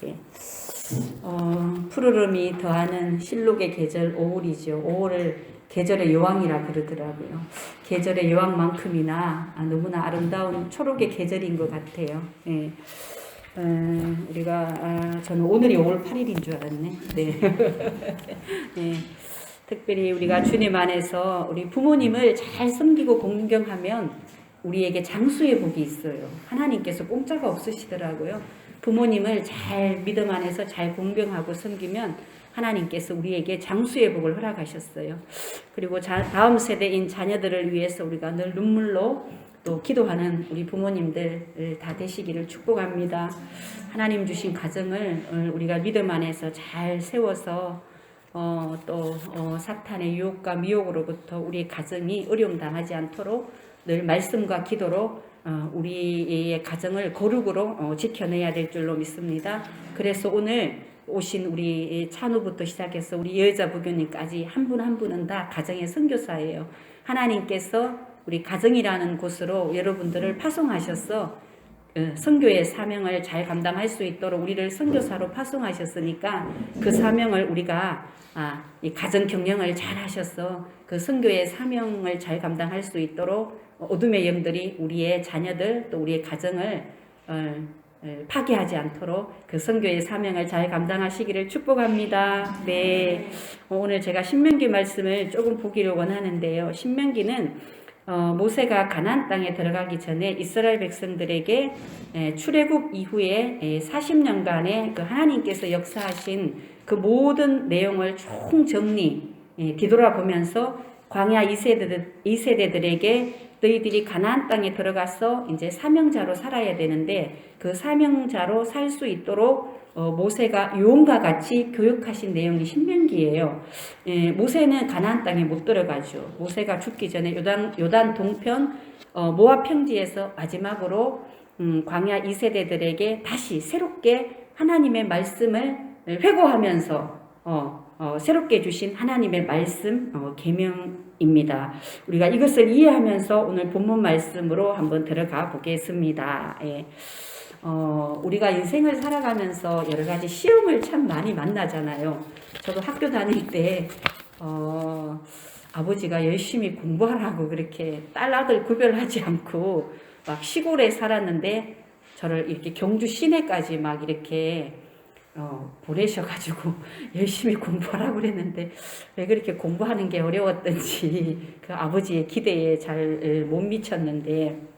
이렇게 어, 푸르름이 더하는 실록의 계절 5월이죠. 5월을 계절의 여왕이라 그러더라고요. 계절의 여왕만큼이나 아, 너무나 아름다운 초록의 계절인 것 같아요. 예. 어, 우리가 아, 저는 오늘이 5월 8일인 줄 알았네. 네. 예. 특별히 우리가 주님 안에서 우리 부모님을 잘 섬기고 공경하면 우리에게 장수의 복이 있어요. 하나님께서 공짜가 없으시더라고요. 부모님을 잘 믿음 안에서 잘 공경하고 섬기면 하나님께서 우리에게 장수의 복을 허락하셨어요. 그리고 자, 다음 세대인 자녀들을 위해서 우리가 늘 눈물로 또 기도하는 우리 부모님들 다 되시기를 축복합니다. 하나님 주신 가정을 우리가 믿음 안에서 잘 세워서 어, 또 어, 사탄의 유혹과 미혹으로부터 우리 가정이 어려움 당하지 않도록 늘 말씀과 기도로 어, 우리의 가정을 거룩으로 어, 지켜내야 될 줄로 믿습니다. 그래서 오늘 오신 우리 찬우부터 시작해서 우리 여자 부교님까지 한 분한 분은 다 가정의 선교사예요. 하나님께서 우리 가정이라는 곳으로 여러분들을 파송하셔서 어, 선교의 사명을 잘 감당할 수 있도록 우리를 선교사로 파송하셨으니까 그 사명을 우리가 아, 이 가정 경영을 잘 하셔서 그 선교의 사명을 잘 감당할 수 있도록 어둠의 영들이 우리의 자녀들 또 우리의 가정을 어, 어, 파괴하지 않도록 그 선교의 사명을 잘 감당하시기를 축복합니다. 네. 어, 오늘 제가 신명기 말씀을 조금 보기를 원하는데요. 신명기는 어, 모세가 가나안 땅에 들어가기 전에 이스라엘 백성들에게 에, 출애굽 이후에 에, 40년간의 그 하나님께서 역사하신 그 모든 내용을 총 정리 에, 뒤돌아보면서 광야 2세대들, 2세대들에게 너희들이 가나안 땅에 들어가서 이제 사명자로 살아야 되는데 그 사명자로 살 수 있도록 어, 모세가 유언과 같이 교육하신 내용이 신명기예요. 예, 모세는 가나안 땅에 못 들어가죠. 모세가 죽기 전에 요단 요단 동편 어, 모압 평지에서 마지막으로 음, 광야 2세대들에게 다시 새롭게 하나님의 말씀을 회고하면서 어, 어, 새롭게 주신 하나님의 말씀 어, 계명입니다. 우리가 이것을 이해하면서 오늘 본문 말씀으로 한번 들어가 보겠습니다. 예. 어, 우리가 인생을 살아가면서 여러 가지 시험을 참 많이 만나잖아요. 저도 학교 다닐 때, 어, 아버지가 열심히 공부하라고 그렇게 딸, 아들 구별하지 않고 막 시골에 살았는데 저를 이렇게 경주 시내까지 막 이렇게 어, 보내셔가지고 열심히 공부하라고 그랬는데 왜 그렇게 공부하는 게 어려웠던지 그 아버지의 기대에 잘 못 미쳤는데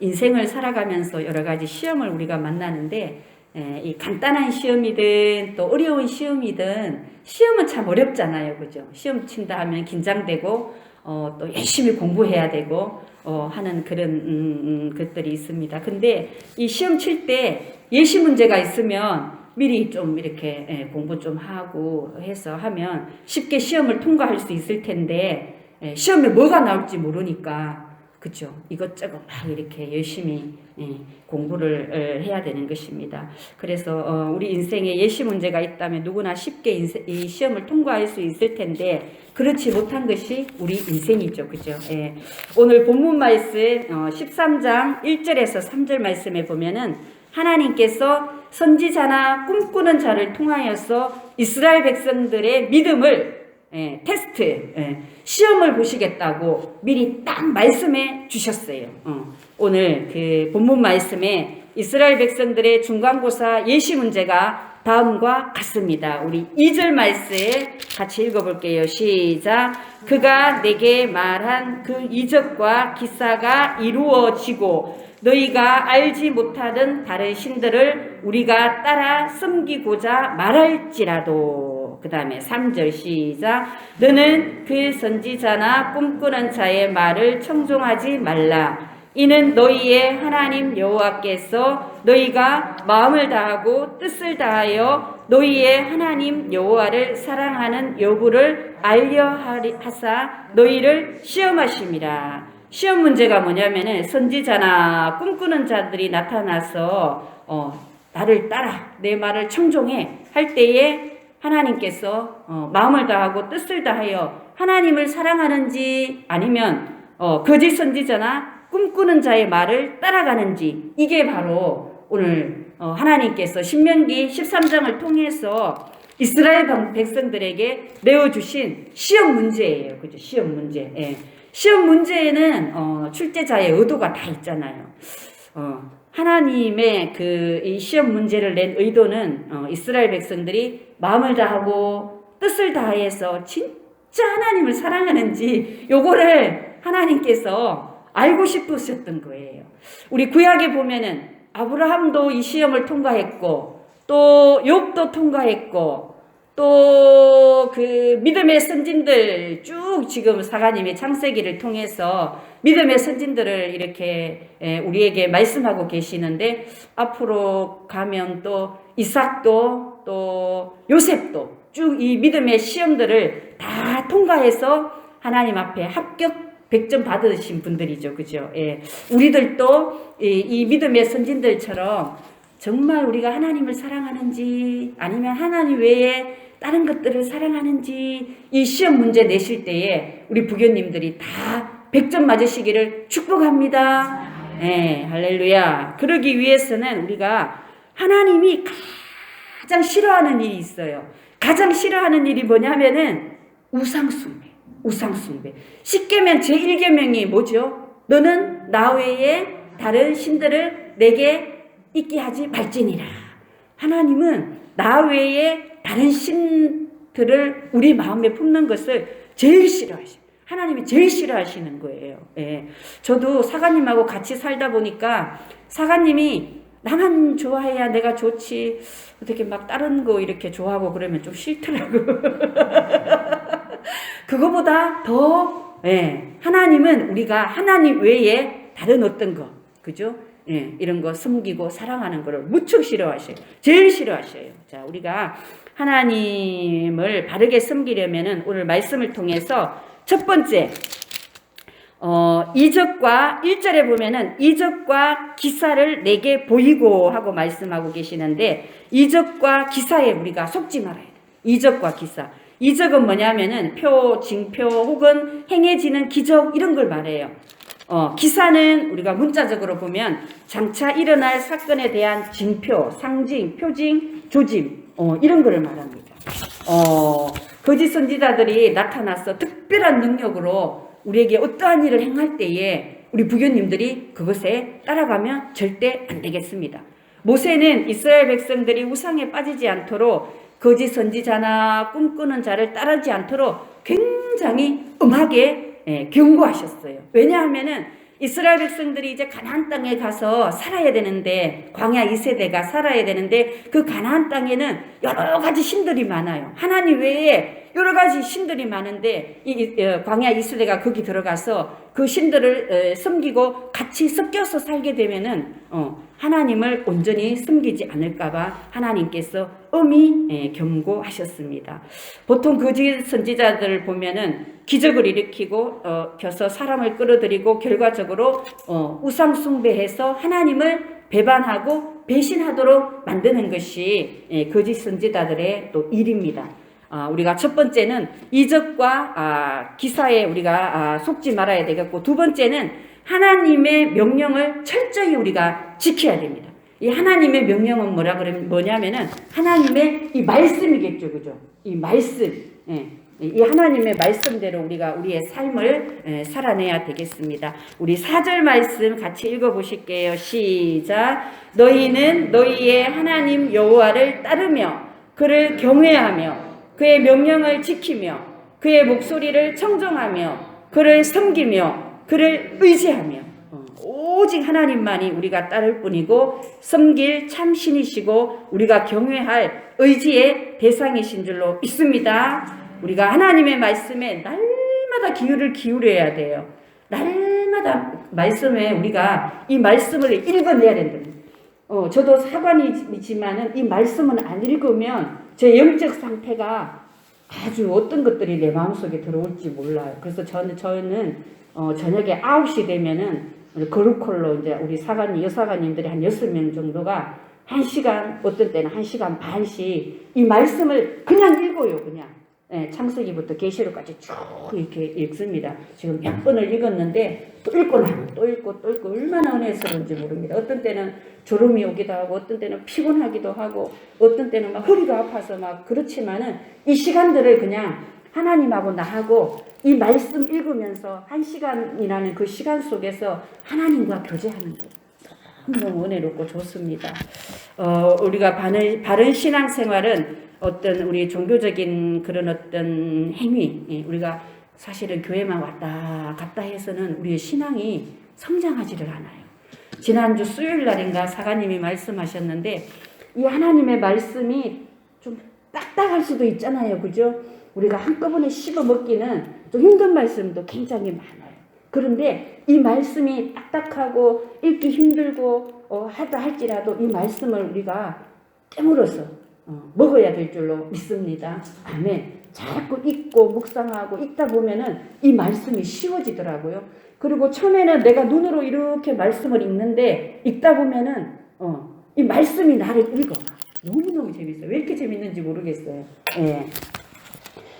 인생을 살아가면서 여러 가지 시험을 우리가 만나는데 에, 이 간단한 시험이든 또 어려운 시험이든 시험은 참 어렵잖아요, 그죠? 시험 친다 하면 긴장되고 어, 또 열심히 공부해야 되고 어, 하는 그런 음, 음, 것들이 있습니다. 근데 이 시험 칠 때 예시 문제가 있으면 미리 좀 이렇게 예, 공부 좀 하고 해서 하면 쉽게 시험을 통과할 수 있을 텐데 예, 시험에 뭐가 나올지 모르니까 그죠? 이것저것 막 이렇게 열심히 예, 공부를 어, 해야 되는 것입니다. 그래서 어, 우리 인생에 예시 문제가 있다면 누구나 쉽게 이 시험을 통과할 수 있을 텐데 그렇지 못한 것이 우리 인생이죠. 그죠? 예. 오늘 본문 말씀 어, 13장 1절에서 3절 말씀에 보면은 하나님께서 선지자나 꿈꾸는 자를 통하여서 이스라엘 백성들의 믿음을 예, 테스트, 예, 시험을 보시겠다고 미리 딱 말씀해 주셨어요. 어, 오늘 그 본문 말씀에 이스라엘 백성들의 중간고사 예시 문제가 다음과 같습니다. 우리 2절 말씀 같이 읽어볼게요. 시작. 그가 내게 말한 그 이적과 기사가 이루어지고 너희가 알지 못하던 다른 신들을 우리가 따라 섬기고자 말할지라도 그 다음에 3절 시작. 너는 그 선지자나 꿈꾸는 자의 말을 청종하지 말라. 이는 너희의 하나님 여호와께서 너희가 마음을 다하고 뜻을 다하여 너희의 하나님 여호와를 사랑하는 여부를 알려 하사 너희를 시험하심이라. 시험 문제가 뭐냐면은 선지자나 꿈꾸는 자들이 나타나서 어, 나를 따라 내 말을 청종해 할 때에 하나님께서 어, 마음을 다하고 뜻을 다하여 하나님을 사랑하는지 아니면 어, 거짓 선지자나 꿈꾸는 자의 말을 따라가는지 이게 바로 오늘 어, 하나님께서 신명기 13장을 통해서 이스라엘 방- 백성들에게 내어주신 시험 문제예요. 그죠? 시험 문제. 예. 시험 문제에는 어, 출제자의 의도가 다 있잖아요. 어, 하나님의 그이 시험 문제를 낸 의도는 어, 이스라엘 백성들이 마음을 다하고 뜻을 다해서 진짜 하나님을 사랑하는지 요거를 하나님께서 알고 싶으셨던 거예요. 우리 구약에 보면은 아브라함도 이 시험을 통과했고 또 욥도 통과했고 또 그 믿음의 선진들 쭉 지금 사가님의 창세기를 통해서 믿음의 선진들을 이렇게 에, 우리에게 말씀하고 계시는데 앞으로 가면 또 이삭도 또 요셉도 쭉 이 믿음의 시험들을 다 통과해서 하나님 앞에 합격 100점 받으신 분들이죠. 그죠? 예. 우리들도 이, 이 믿음의 선진들처럼 정말 우리가 하나님을 사랑하는지 아니면 하나님 외에 다른 것들을 사랑하는지 이 시험 문제 내실 때에 우리 부교님들이 다 100점 맞으시기를 축복합니다. 예, 할렐루야. 그러기 위해서는 우리가 하나님이 가장 싫어하는 일이 있어요. 가장 싫어하는 일이 뭐냐면은 우상숭배. 우상숭배. 십계명 제1계명이 뭐죠? 너는 나 외에 다른 신들을 내게 있게 하지 말지니라. 하나님은 나 외에 다른 신들을 우리 마음에 품는 것을 제일 싫어하시. 하나님이 제일 싫어하시는 거예요. 예. 저도 사관님하고 같이 살다 보니까 사관님이 나만 좋아해야 내가 좋지. 어떻게 막 다른 거 이렇게 좋아하고 그러면 좀 싫더라고. 그거보다 더, 예, 하나님은 우리가 하나님 외에 다른 어떤 거, 그죠? 예, 이런 거 숨기고 사랑하는 거를 무척 싫어하셔요. 제일 싫어하셔요. 자, 우리가 하나님을 바르게 섬기려면은 오늘 말씀을 통해서 첫 번째, 어, 이적과 1절에 보면은 이적과 기사를 내게 보이고 하고 말씀하고 계시는데 이적과 기사에 우리가 속지 말아야 돼. 이적과 기사. 이적은 뭐냐면은 표, 징표 혹은 행해지는 기적 이런 걸 말해요. 어, 기사는 우리가 문자적으로 보면 장차 일어날 사건에 대한 징표, 상징, 표징, 조짐 어, 이런 거를 말합니다. 어, 거짓 선지자들이 나타나서 특별한 능력으로 우리에게 어떠한 일을 행할 때에 우리 부교님들이 그것에 따라가면 절대 안 되겠습니다. 모세는 이스라엘 백성들이 우상에 빠지지 않도록 거짓 선지자나 꿈꾸는 자를 따르지 않도록 굉장히 음하게 예, 경고하셨어요. 왜냐하면은 이스라엘 백성들이 이제 가나안 땅에 가서 살아야 되는데 광야 2세대가 살아야 되는데 그 가나안 땅에는 여러 가지 신들이 많아요. 하나님 외에 여러 가지 신들이 많은데 이, 이 어, 광야 2세대가 거기 들어가서 그 신들을 에, 섬기고 같이 섞여서 살게 되면은 어, 하나님을 온전히 섬기지 않을까봐 하나님께서 엄히 에, 경고하셨습니다. 보통 거짓 선지자들을 보면은 기적을 일으키고 어, 켜서 사람을 끌어들이고 결과적으로 어, 우상 숭배해서 하나님을 배반하고 배신하도록 만드는 것이 예, 거짓 선지자들의 또 일입니다. 아, 우리가 첫 번째는 이적과 아, 기사에 우리가 아, 속지 말아야 되겠고 두 번째는 하나님의 명령을 철저히 우리가 지켜야 됩니다. 이 하나님의 명령은 뭐라 그러면 뭐냐면은 하나님의 이 말씀이겠죠, 그죠? 이 말씀, 예. 이 하나님의 말씀대로 우리가 우리의 삶을 예, 살아내야 되겠습니다. 우리 사절 말씀 같이 읽어보실게요. 시작. 너희는 너희의 하나님 여호와를 따르며 그를 경외하며 그의 명령을 지키며 그의 목소리를 청정하며 그를 섬기며 그를 의지하며 어, 오직 하나님만이 우리가 따를 뿐이고 섬길 참 신이시고 우리가 경외할 의지의 대상이신 줄로 믿습니다. 우리가 하나님의 말씀에 날마다 기울을 기울여야 돼요. 날마다 말씀에 우리가 이 말씀을 읽어내야 된다. 어, 저도 사관이지만은 이 말씀은 안 읽으면 제 영적 상태가 아주 어떤 것들이 내 마음속에 들어올지 몰라요. 그래서 저는 저는 어, 저녁에 9시 되면은 거루콜로 이제 우리 사관님 여사관님들이 한 여섯 명 정도가 한 시간 어떤 때는 한 시간 반씩 이 말씀을 그냥 읽어요. 그냥 예, 창세기부터 계시록까지 쭉 이렇게 읽습니다. 지금 몇 번을 읽었는데 또 읽고 나면 또 읽고 또 읽고 얼마나 은혜스러운지 모릅니다. 어떤 때는 졸음이 오기도 하고 어떤 때는 피곤하기도 하고 어떤 때는 막 허리가 아파서 막 그렇지만은 이 시간들을 그냥 하나님하고 나하고 이 말씀 읽으면서 한 시간이라는 그 시간 속에서 하나님과 교제하는 거 너무 은혜롭고 좋습니다. 어, 우리가 바른, 바른 신앙생활은 어떤 우리 종교적인 그런 어떤 행위, 예, 우리가 사실은 교회만 왔다 갔다 해서는 우리의 신앙이 성장하지를 않아요. 지난주 수요일 날인가 사가님이 말씀하셨는데 이 하나님의 말씀이 좀 딱딱할 수도 있잖아요. 그죠? 우리가 한꺼번에 씹어 먹기는 좀 힘든 말씀도 굉장히 많아요. 그런데 이 말씀이 딱딱하고 읽기 힘들고 어, 하다 할지라도 이 말씀을 우리가 깨물어서 어, 먹어야 될 줄로 믿습니다. 아멘. 자꾸 읽고 묵상하고 읽다 보면은 이 말씀이 쉬워지더라고요. 그리고 처음에는 내가 눈으로 이렇게 말씀을 읽는데 읽다 보면은 어, 이 말씀이 나를 읽어. 너무너무 재밌어요. 왜 이렇게 재밌는지 모르겠어요. 예.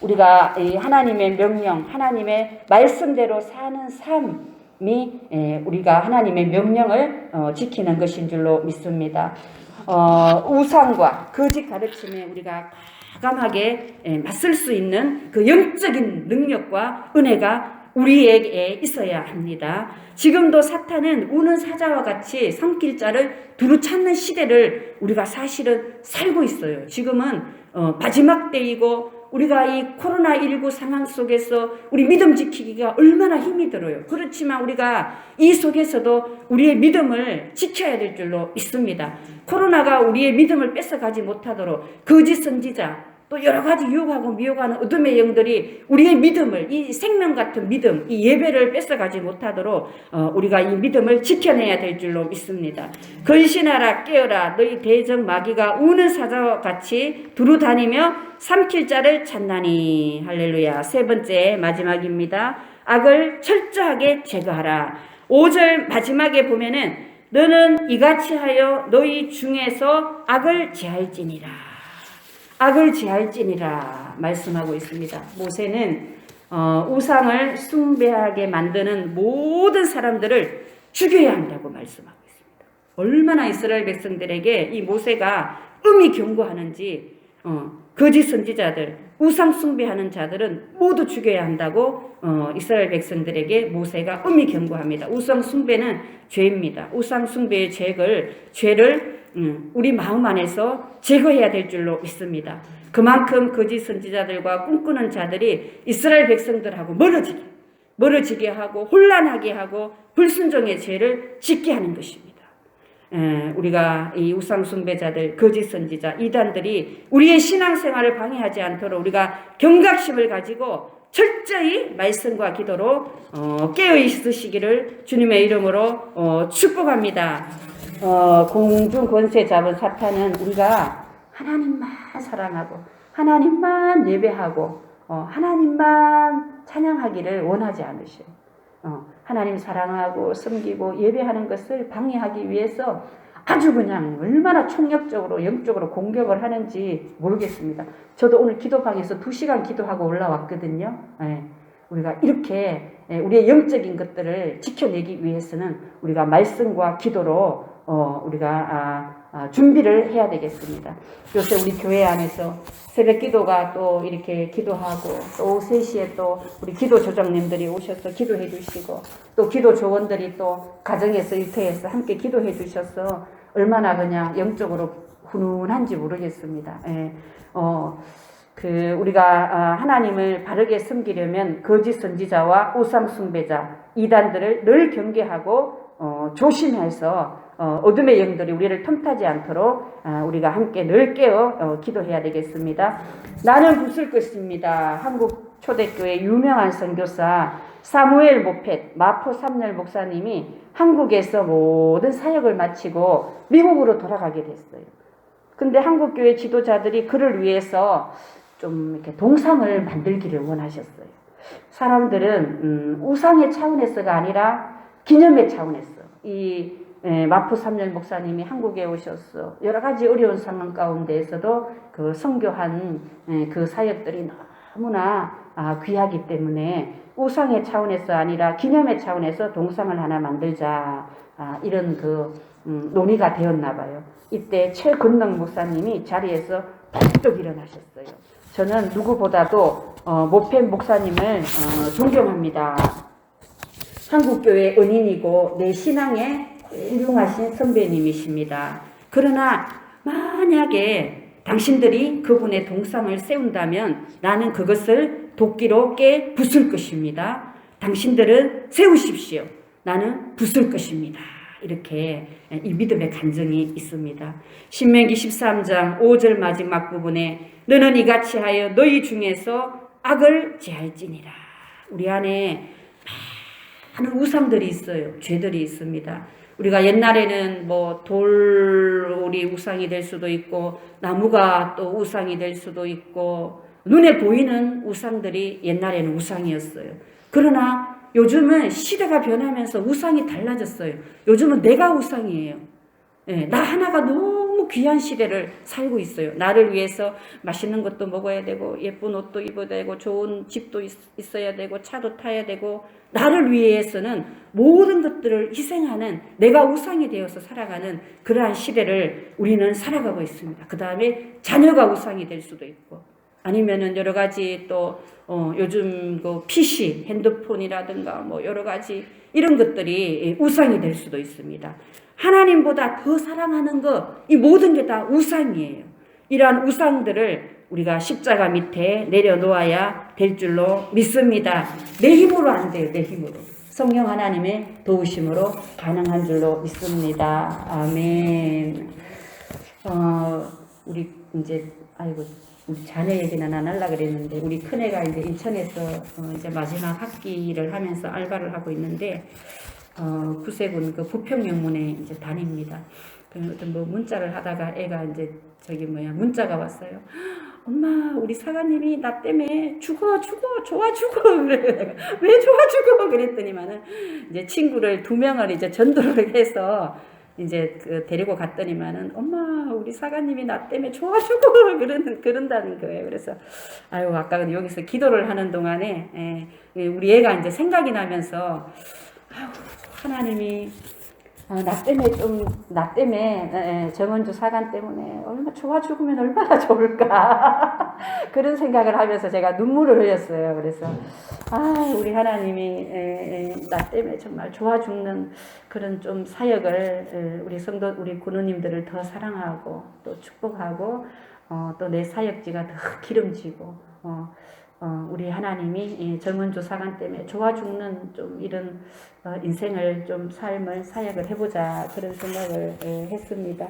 우리가 이 하나님의 명령, 하나님의 말씀대로 사는 삶이 예, 우리가 하나님의 명령을 어, 지키는 것인 줄로 믿습니다. 어, 우상과 거짓 가르침에 우리가 과감하게 예, 맞설 수 있는 그 영적인 능력과 은혜가 우리에게 있어야 합니다. 지금도 사탄은 우는 사자와 같이 성길자를 두루 찾는 시대를 우리가 사실은 살고 있어요. 지금은 어, 마지막 때이고 우리가 이 코로나19 상황 속에서 우리 믿음 지키기가 얼마나 힘이 들어요. 그렇지만 우리가 이 속에서도 우리의 믿음을 지켜야 될 줄로 믿습니다. 코로나가 우리의 믿음을 뺏어가지 못하도록 거짓 선지자, 또 여러 가지 유혹하고 미혹하는 어둠의 영들이 우리의 믿음을 이 생명 같은 믿음, 이 예배를 뺏어가지 못하도록 어, 우리가 이 믿음을 지켜내야 될 줄로 믿습니다. 근신하라 깨어라 너희 대적 마귀가 우는 사자와 같이 두루 다니며 삼킬 자를 찾나니 할렐루야 세 번째 마지막입니다. 악을 철저하게 제거하라. 5절 마지막에 보면은 너는 이같이 하여 너희 중에서 악을 제할지니라. 악을 제할지니라 말씀하고 있습니다. 모세는 어, 우상을 숭배하게 만드는 모든 사람들을 죽여야 한다고 말씀하고 있습니다. 얼마나 이스라엘 백성들에게 이 모세가 음이 경고하는지 어, 거짓 선지자들, 우상 숭배하는 자들은 모두 죽여야 한다고 어, 이스라엘 백성들에게 모세가 음이 경고합니다. 우상 숭배는 죄입니다. 우상 숭배의 죄를 죄를 음, 우리 마음 안에서 제거해야 될 줄로 믿습니다. 그만큼 거짓 선지자들과 꿈꾸는 자들이 이스라엘 백성들하고 멀어지게 멀어지게 하고 혼란하게 하고 불순종의 죄를 짓게 하는 것입니다. 에, 우리가 이 우상 숭배자들, 거짓 선지자, 이단들이 우리의 신앙생활을 방해하지 않도록 우리가 경각심을 가지고 철저히 말씀과 기도로 어, 깨어 있으시기를 주님의 이름으로 어, 축복합니다. 어, 공중 권세 잡은 사탄은 우리가 하나님만 사랑하고 하나님만 예배하고 어, 하나님만 찬양하기를 원하지 않으셔요. 어, 하나님 사랑하고 섬기고 예배하는 것을 방해하기 위해서 아주 그냥 얼마나 총력적으로 영적으로 공격을 하는지 모르겠습니다. 저도 오늘 기도방에서 두 시간 기도하고 올라왔거든요. 예, 우리가 이렇게 예, 우리의 영적인 것들을 지켜내기 위해서는 우리가 말씀과 기도로 어, 우리가 아, 아, 준비를 해야 되겠습니다. 요새 우리 교회 안에서 새벽 기도가 또 이렇게 기도하고 또 오후 3시에 또 우리 기도 조정님들이 오셔서 기도해 주시고 또 기도 조원들이 또 가정에서 일터에서 함께 기도해 주셔서 얼마나 그냥 영적으로 훈훈한지 모르겠습니다. 예. 어, 그 우리가 아, 하나님을 바르게 섬기려면 거짓 선지자와 우상 숭배자 이단들을 늘 경계하고 어, 조심해서 어, 어둠의 영들이 우리를 틈타지 않도록 아, 우리가 함께 늘 깨어 어, 기도해야 되겠습니다. 나는 부술 것입니다. 한국 초대교회 유명한 선교사 사무엘 모펫 마포 삼열 목사님이 한국에서 모든 사역을 마치고 미국으로 돌아가게 됐어요. 근데 한국 교회 지도자들이 그를 위해서 좀 이렇게 동상을 만들기를 원하셨어요. 사람들은 음, 우상의 차원에서가 아니라 기념의 차원에서 이 예, 마포 삼년 목사님이 한국에 오셔서 여러 가지 어려운 상황 가운데에서도 그 선교한 예, 그 사역들이 너무나 아, 귀하기 때문에 우상의 차원에서 아니라 기념의 차원에서 동상을 하나 만들자 아, 이런 그 음, 논의가 되었나 봐요. 이때 최근능 목사님이 자리에서 펄떡 일어나셨어요. 저는 누구보다도 어, 모펜 목사님을 어, 존경합니다. 한국교회 은인이고 내 신앙에 훌륭하신 선배님이십니다. 그러나 만약에 당신들이 그분의 동상을 세운다면 나는 그것을 도끼로 깨 부술 것입니다. 당신들은 세우십시오. 나는 부술 것입니다. 이렇게 이 믿음의 간증이 있습니다. 신명기 13장 5절 마지막 부분에 너는 이같이 하여 너희 중에서 악을 제할지니라. 우리 안에 많은 우상들이 있어요. 죄들이 있습니다. 우리가 옛날에는 뭐 돌이 우상이 될 수도 있고 나무가 또 우상이 될 수도 있고 눈에 보이는 우상들이 옛날에는 우상이었어요. 그러나 요즘은 시대가 변하면서 우상이 달라졌어요. 요즘은 내가 우상이에요. 예, 나 하나가 너무 귀한 시대를 살고 있어요. 나를 위해서 맛있는 것도 먹어야 되고 예쁜 옷도 입어야 되고 좋은 집도 있, 있어야 되고 차도 타야 되고 나를 위해서는 모든 것들을 희생하는 내가 우상이 되어서 살아가는 그러한 시대를 우리는 살아가고 있습니다. 그 다음에 자녀가 우상이 될 수도 있고 아니면은 여러 가지 또 어, 요즘 그 PC, 핸드폰이라든가 뭐 여러 가지 이런 것들이 우상이 될 수도 있습니다. 하나님보다 더 사랑하는 것, 이 모든 게 다 우상이에요. 이러한 우상들을 우리가 십자가 밑에 내려놓아야 될 줄로 믿습니다. 내 힘으로 안 돼요, 내 힘으로. 성령 하나님의 도우심으로 가능한 줄로 믿습니다. 아멘. 어, 우리 이제, 아이고, 우리 자녀 얘기는 안 하려고 그랬는데, 우리 큰애가 이제 인천에서 어, 이제 마지막 학기를 하면서 알바를 하고 있는데, 어, 구세군 그 부평 영문에 이제 다닙니다. 그 어떤 뭐 문자를 하다가 애가 이제 저기 뭐야 문자가 왔어요. 엄마 우리 사관님이 나 때문에 죽어 죽어 좋아 죽어 그래 왜 좋아 죽어 그랬더니만은 이제 친구를 두 명을 이제 전도를 해서 이제 그 데리고 갔더니만은 엄마 우리 사관님이 나 때문에 좋아 죽어 그런 그런다는 거예요. 그래서 아유 아까 여기서 기도를 하는 동안에 예, 우리 애가 이제 생각이 나면서 아유 하나님이 아, 나 때문에 좀, 나 때문에, 정은주 사관 때문에 얼마나 좋아 죽으면 얼마나 좋을까. 그런 생각을 하면서 제가 눈물을 흘렸어요. 그래서, 아, 우리 하나님이, 에, 에, 나 때문에 정말 좋아 죽는 그런 좀 사역을, 에, 우리 성도, 우리 군우님들을 더 사랑하고, 또 축복하고, 어, 또 내 사역지가 더 기름지고, 어, 어, 우리 하나님이 이 정은주 사관 때문에 좋아 죽는 좀 이런 어, 인생을 좀 삶을 사역을 해보자 그런 생각을 예, 했습니다.